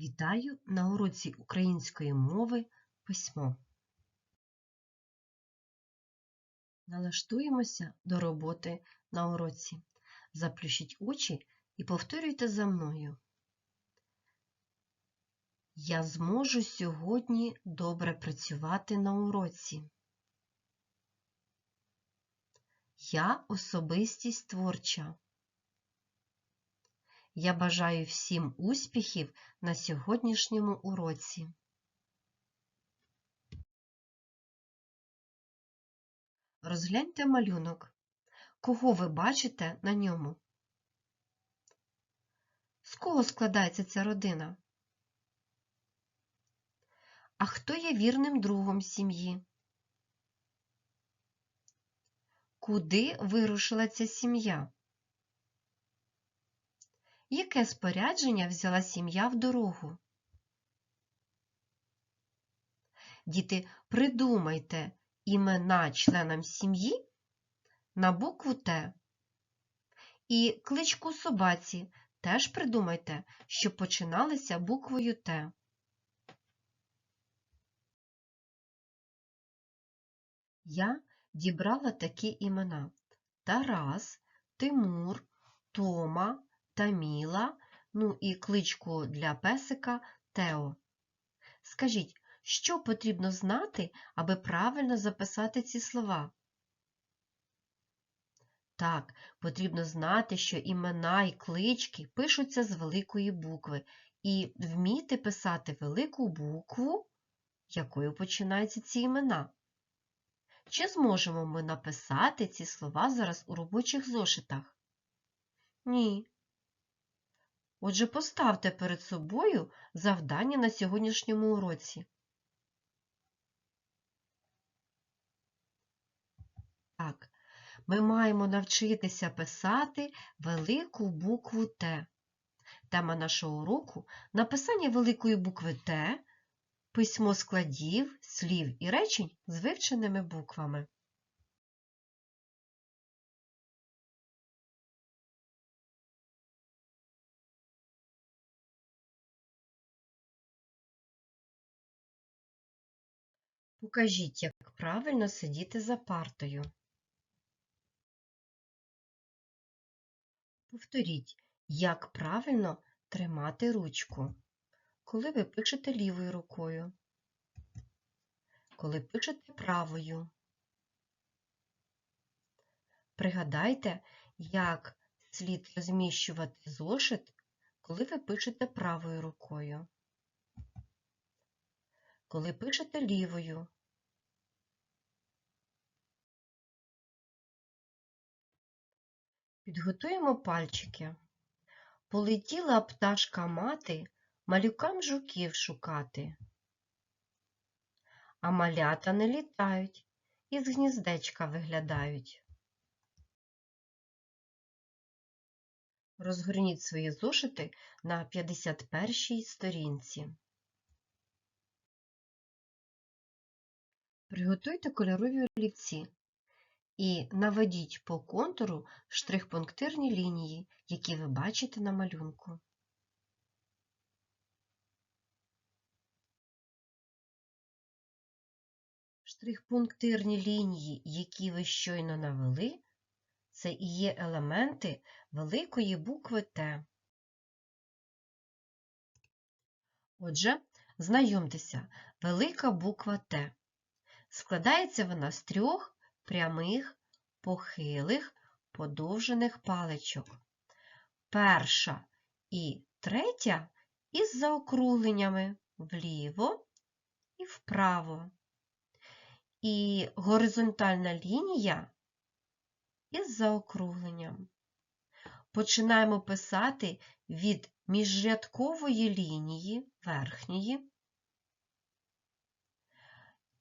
Вітаю на уроці української мови письмо. Налаштуємося до роботи на уроці. Заплющіть очі і повторюйте за мною. Я зможу сьогодні добре працювати на уроці. Я особистість творча. Я бажаю всім успіхів на сьогоднішньому уроці. Розгляньте малюнок. Кого ви бачите на ньому? З кого складається ця родина? А хто є вірним другом сім'ї? Куди вирушила ця сім'я? Яке спорядження взяла сім'я в дорогу? Діти, придумайте імена членам сім'ї на букву Т. І кличку собаці теж придумайте, що починалися буквою Т. Я дібрала такі імена Тарас, Тимур, Тома, Таміла, ну і кличку для песика Тео. Скажіть, що потрібно знати, аби правильно записати ці слова? Так, потрібно знати, що імена і клички пишуться з великої букви, і вміти писати велику букву, якою починаються ці імена. Чи зможемо ми написати ці слова зараз у робочих зошитах? Ні. Отже, поставте перед собою завдання на сьогоднішньому уроці. Так, ми маємо навчитися писати велику букву Т. Тема нашого уроку написання великої букви Т, письмо складів, слів і речень з вивченими буквами. Покажіть, як правильно сидіти за партою. Повторіть, як правильно тримати ручку, коли ви пишете лівою рукою, коли пишете правою. Пригадайте, як слід розміщувати зошит, коли ви пишете правою рукою, коли пишете лівою. Підготуємо пальчики. Полетіла пташка мати малюкам жуків шукати. А малята не літають, із гніздечка виглядають. Розгорніть свої зошити на 51 сторінці. Приготуйте кольорові олівці і наведіть по контуру штрих-пунктирні лінії, які ви бачите на малюнку. Штрих-пунктирні лінії, які ви щойно навели, це і є елементи великої букви Т. Отже, знайомтеся, велика буква Т. Складається вона з трьох прямих, похилих, подовжених паличок. Перша і третя із заокругленнями вліво і вправо. І горизонтальна лінія із заокругленням. Починаємо писати від міжрядкової лінії верхньої.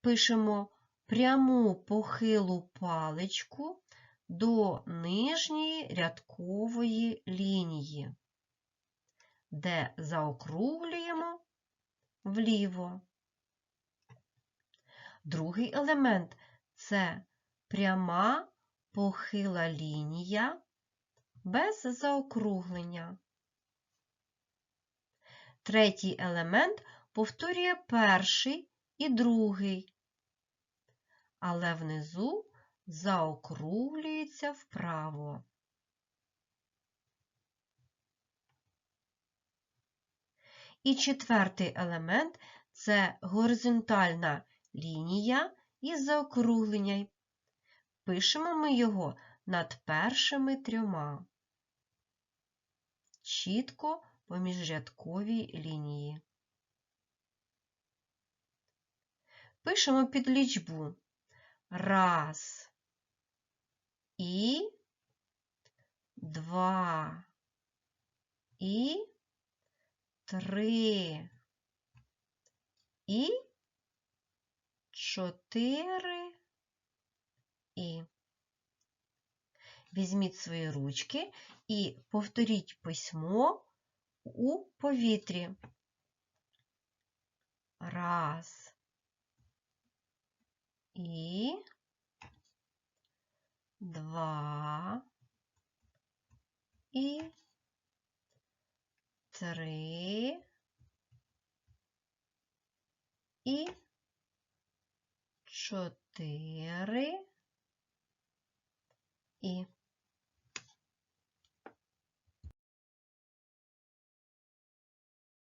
Пишемо пряму похилу паличку до нижньої рядкової лінії, де заокруглюємо вліво. Другий елемент це пряма похила лінія без заокруглення. Третій елемент повторює перший і другий, але внизу заокруглюється вправо. І четвертий елемент це горизонтальна лінія із заокругленням. Пишемо ми його над першими трьома. Чітко по міжрядковій лінії. Пишемо під лічбу. Раз. І два. І три. І чотири і. Візьміть свої ручки і повторіть письмо у повітрі. Раз. І два. І три. І чотири. І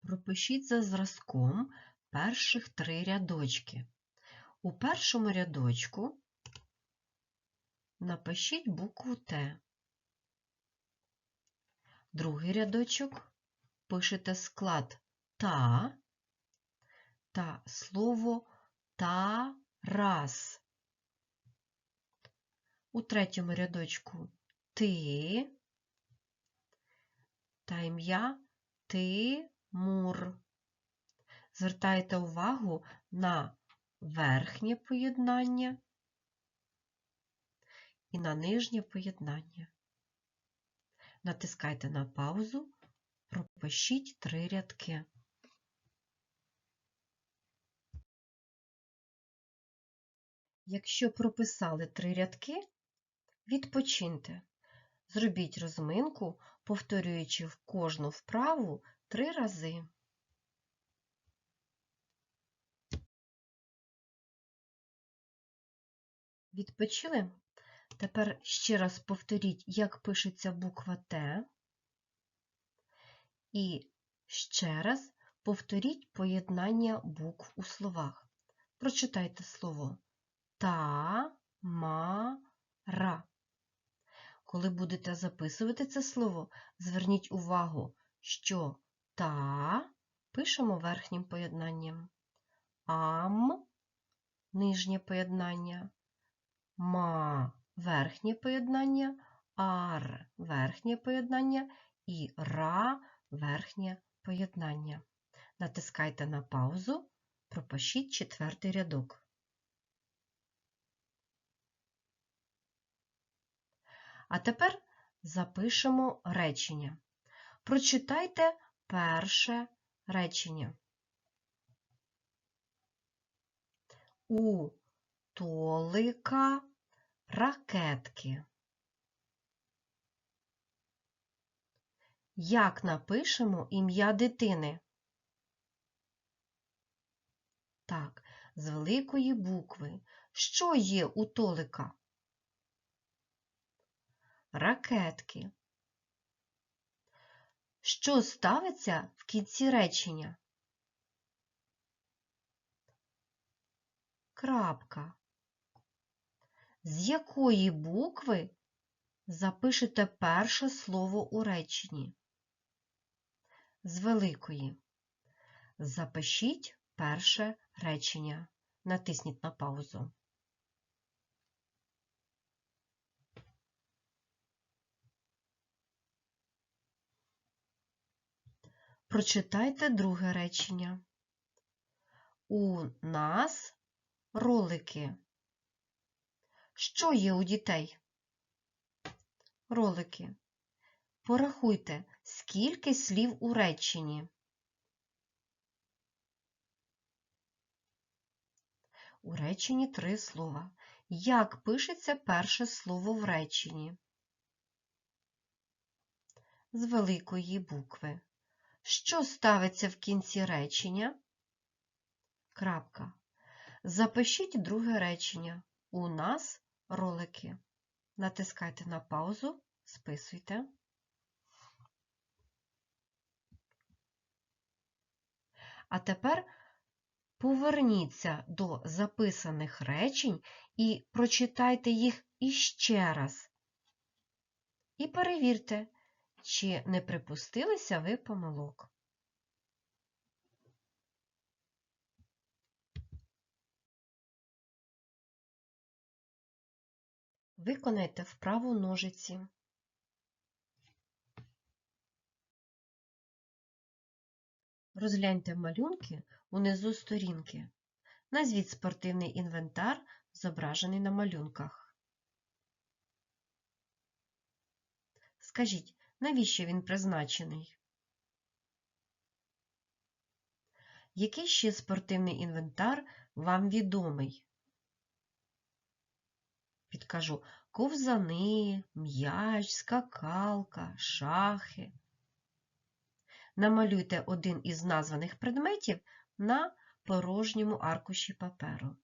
Пропишіть за зразком перших три рядочки. У першому рядочку напишіть букву Т. Другий рядочок пишете склад та та слово Тарас. У третьому рядочку ти та ім'я Тимур. Звертайте увагу на верхнє поєднання і на нижнє поєднання. Натискайте на паузу, пропишіть три рядки. Якщо прописали три рядки, відпочиньте. Зробіть розминку, повторюючи в кожну вправу три рази. Відпочили? Тепер ще раз повторіть, як пишеться буква Т. І ще раз повторіть поєднання букв у словах. Прочитайте слово та-ма-ра. Коли будете записувати це слово, зверніть увагу, що та пишемо верхнім поєднанням, ам нижнє поєднання, ма верхнє поєднання, ар верхнє поєднання і ра верхнє поєднання. Натискайте на паузу, пропишіть четвертий рядок. А тепер запишемо речення. Прочитайте перше речення. У Толика ракетки. Як напишемо ім'я дитини? Так, з великої букви. Що є у Толика? Ракетки. Що ставиться в кінці речення? Крапка. З якої букви запишете перше слово у реченні? З великої. Запишіть перше речення. Натисніть на паузу. Прочитайте друге речення. У нас ролики. Що є у дітей? Ролики. Порахуйте, скільки слів у реченні. У реченні три слова. Як пишеться перше слово в реченні? З великої букви. Що ставиться в кінці речення? Крапка. Запишіть друге речення. У нас ролики. Натискайте на паузу, списуйте. А тепер поверніться до записаних речень і прочитайте їх іще раз. І перевірте, чи не припустилися ви помилок. Виконайте вправу ножиці. Розгляньте малюнки унизу сторінки. Назвіть спортивний інвентар, зображений на малюнках. Скажіть, навіщо він призначений? Який ще спортивний інвентар вам відомий? Підкажу ковзани, м'яч, скакалка, шахи. Намалюйте один із названих предметів на порожньому аркуші паперу.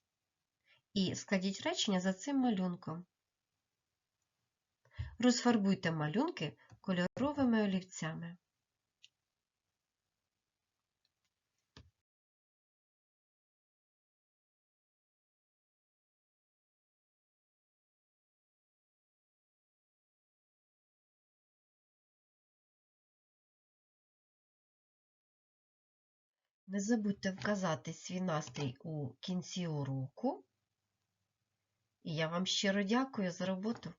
І складіть речення за цим малюнком. Розфарбуйте малюнки кольоровими олівцями. Не забудьте вказати свій настрій у кінці уроку. І я вам щиро дякую за роботу.